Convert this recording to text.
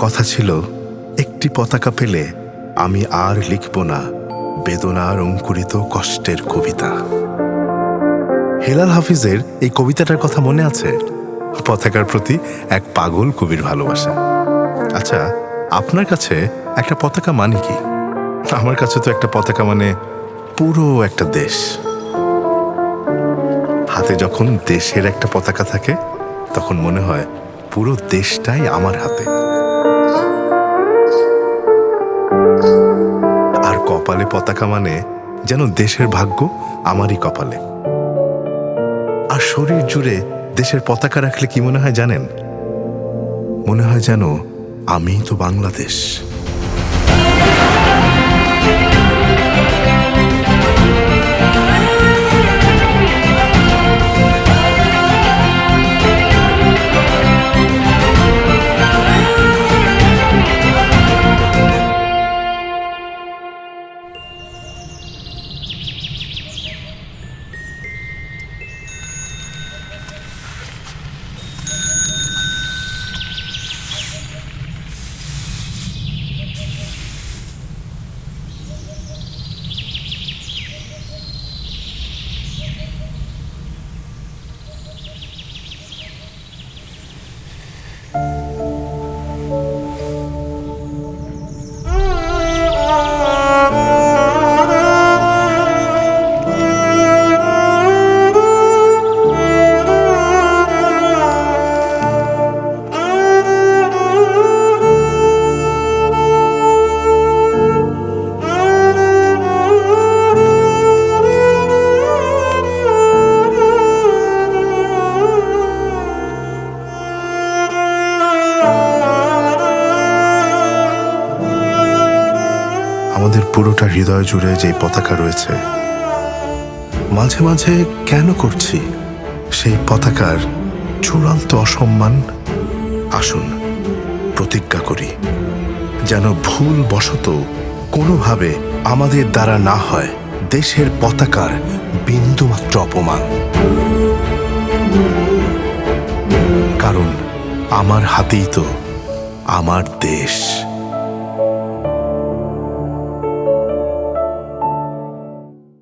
কথা ছিল, একটি পতাকা পেলে আমি আর লিখব না, বেদনার অঙ্কুরিত কষ্টের কবিতা। হেলাল হাফিজের এই কবিতাটার কথা মনে আছে? পতাকার প্রতি এক পাগল কবির ভালোবাসা। আচ্ছা আপনার কাছে একটা পতাকা মানে কি? আমার কাছে তো একটা পতাকা মানে পুরো একটা দেশ। হাতে যখন দেশের একটা পতাকা থাকে, তখন মনে হয় পুরো দেশটাই আমার হাতে। কপালে পতাকা মানে যেন দেশের ভাগ্য আমারই কপালে। আর শরীর জুড়ে দেশের পতাকা রাখলে কি মনে হয় জানেন? মনে হয় যেন আমিই তো বাংলাদেশ। আমাদের পুরোটা হৃদয় জুড়ে যে পতাকা রয়েছে, মাঝে মাঝে কেন করছি সেই পতাকার চূড়ান্ত অসম্মান? আসুন, প্রতিজ্ঞা করি, যেন ভুল বশত কোনোভাবে আমাদের দ্বারা না হয় দেশের পতাকার বিন্দুমাত্র অপমান। কারণ আমার হাতেই তো আমার দেশ।